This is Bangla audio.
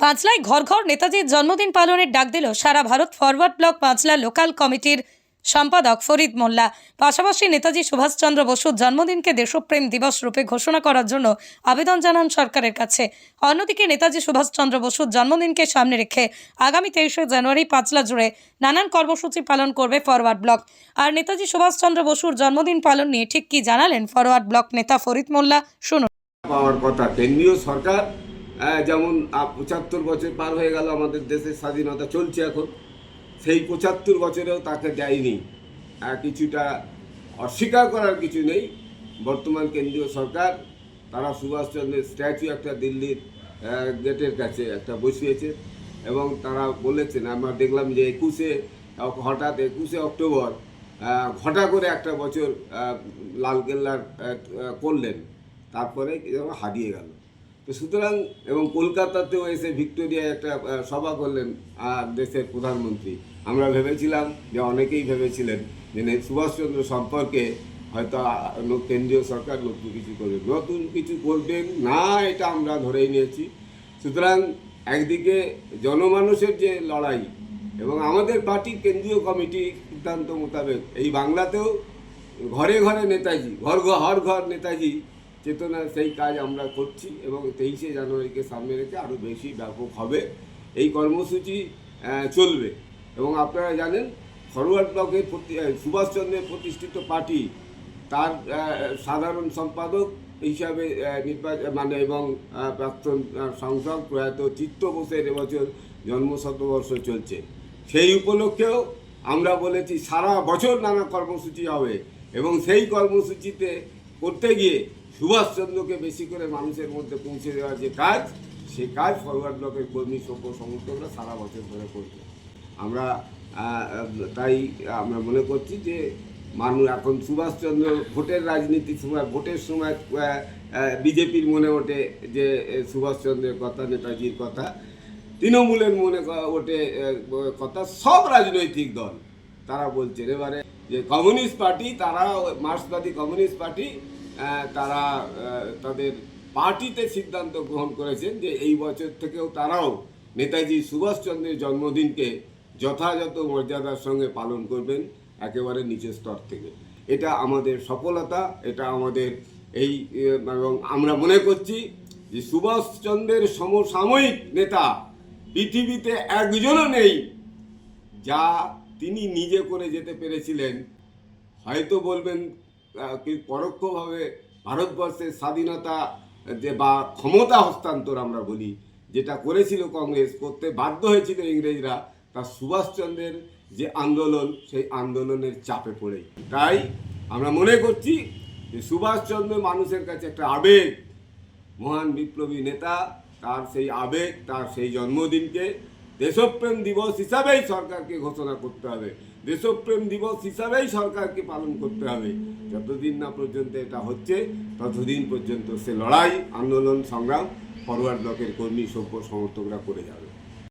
পাঁচলায় ঘর ঘর নেতাজির জন্মদিন পালনের ডাক দিল সারা Bharat forward bloc Panchla local কমিটির সম্পাদক ফরিদ মোল্লা। পাশাপাশি নেতাজি সুভাষচন্দ্র বসুর জন্মদিনকে দেশপ্রেম দিবস রূপে ঘোষণা করার জন্য আবেদন জানান সরকারের কাছে। অন্যদিকে নেতাজি সুভাষচন্দ্র বসুর জন্মদিনকে সামনে রেখে আগামী তেইশে জানুয়ারি পাঁচলা জুড়ে নানান কর্মসূচি পালন করবে ফরওয়ার্ড ব্লক। আর নেতাজি সুভাষচন্দ্র বসুর জন্মদিন পালন নিয়ে ঠিক কি জানালেন ফরওয়ার্ড ব্লক নেতা ফরিদ মোল্লা? শুনুন। পাওয়ার কথা, কেন্দ্রীয় সরকার যেমন পঁচাত্তর বছর পার হয়ে গেল আমাদের দেশের স্বাধীনতা চলছে এখন। সেই পঁচাত্তর বছরেও তাকে দেয়নি। আহ, কিছুটা অস্বীকার করার কিছু নেই। বর্তমান কেন্দ্রীয় সরকার তারা সুভাষচন্দ্রের স্ট্যাচু একটা দিল্লির গেটের কাছে একটা বসিয়েছে এবং তারা বলেছেন আমরা দেখলাম যে একুশে হঠাৎ একুশে অক্টোবর ঘটা করে একটা বছর লালকেল্লার করলেন। তারপরে হারিয়ে গেল। তো সুতরাং এবং কলকাতাতেও এসে ভিক্টোরিয়ায় একটা সভা করলেন দেশের প্রধানমন্ত্রী। আমরা ভেবেছিলাম যে অনেকেই ভেবেছিলেন যে সুভাষচন্দ্র সম্পর্কে হয়তো কেন্দ্রীয় সরকার নতুন কিছু করবে। নতুন কিছু করবেন না, এটা আমরা ধরেই নিয়েছি। সুতরাং একদিকে জনমানুষের যে লড়াই এবং আমাদের পার্টির কেন্দ্রীয় কমিটি সিদ্ধান্ত মোতাবেক, এই বাংলাতেও ঘরে ঘরে নেতাজি, ঘর ঘর ঘর নেতাজি চেতনা সেই কাজ আমরা করছি এবং তেইশে জানুয়ারিকে সামনে রেখে আরও বেশি ব্যাপক হবে। এই কর্মসূচি চলবে। এবং আপনারা জানেন, ফরওয়ার্ড ব্লকের প্রতি- সুভাষচন্দ্রের প্রতিষ্ঠিত পার্টি তার সাধারণ সম্পাদক হিসাবে নির্বাচন মানে এবং প্রাক্তন সাংসদ প্রয়াত চিত্ত বোসের এবছর জন্ম শতবর্ষ চলছে। সেই উপলক্ষেও আমরা বলেছি, সারা বছর নানা কর্মসূচি হবে এবং সেই কর্মসূচিতে করতে গিয়ে সুভাষচন্দ্রকে বেশি করে মানুষের মধ্যে পৌঁছে দেওয়ার যে কাজ, সে কাজ ফরওয়ার্ড ব্লকের কর্মী, সভ্য সমর্থকরা সারা বছর ধরে করবে আমরা তাই আমরা মনে করছি যে মানুষ, এখন সুভাষচন্দ্র ভোটের রাজনীতির সময়, ভোটের সময় বিজেপির মনে ওঠে যে সুভাষচন্দ্রের কথা, নেতাজির কথা। তৃণমূলের মনে ওঠে কথা, সব রাজনৈতিক দল। তারা বলছেন এবারে যে কমিউনিস্ট পার্টি, তারা মার্ক্সবাদী কমিউনিস্ট পার্টি তারা তাদের পার্টিতে সিদ্ধান্ত গ্রহণ করেছেন যে এই বছর থেকেও তারাও নেতাজি সুভাষচন্দ্রের জন্মদিনকে যথাযথ মর্যাদার সঙ্গে পালন করবেন, একেবারে নিচের স্তর থেকে। এটা আমাদের সফলতা, এটা আমাদের এই এবং আমরা মনে করছি যে সুভাষচন্দ্রের সমসাময়িক নেতা পৃথিবীতে একজনও নেই যা তিনি নিজে করে যেতে পেরেছিলেন। হয়তো বলবেন পরোক্ষভাবে ভারতবর্ষের স্বাধীনতা, যে বা ক্ষমতা হস্তান্তর আমরা বলি, যেটা করেছিল কংগ্রেস, করতে বাধ্য হয়েছিল ইংরেজরা, তা সুভাষচন্দ্রের যে আন্দোলন, সেই আন্দোলনের চাপে পড়ে তাই আমরা মনে করছি যে সুভাষচন্দ্র মানুষের কাছে একটা আবেগ, মহান বিপ্লবী নেতা, তার সেই আবেগ, তার সেই জন্মদিনকে দেশপ্রেম দিবস হিসাবেই সরকারকে ঘোষণা করতে হবে। দেশপ্রেম দিবস হিসাবেই সরকারকে পালন করতে হবে। যতদিন না পর্যন্ত এটা হচ্ছে, ততদিন পর্যন্ত সে লড়াই, আন্দোলন, সংগ্রাম ফরওয়ার্ড ব্লকের কর্মী, সভ্য সমর্থকরা করে যাবে।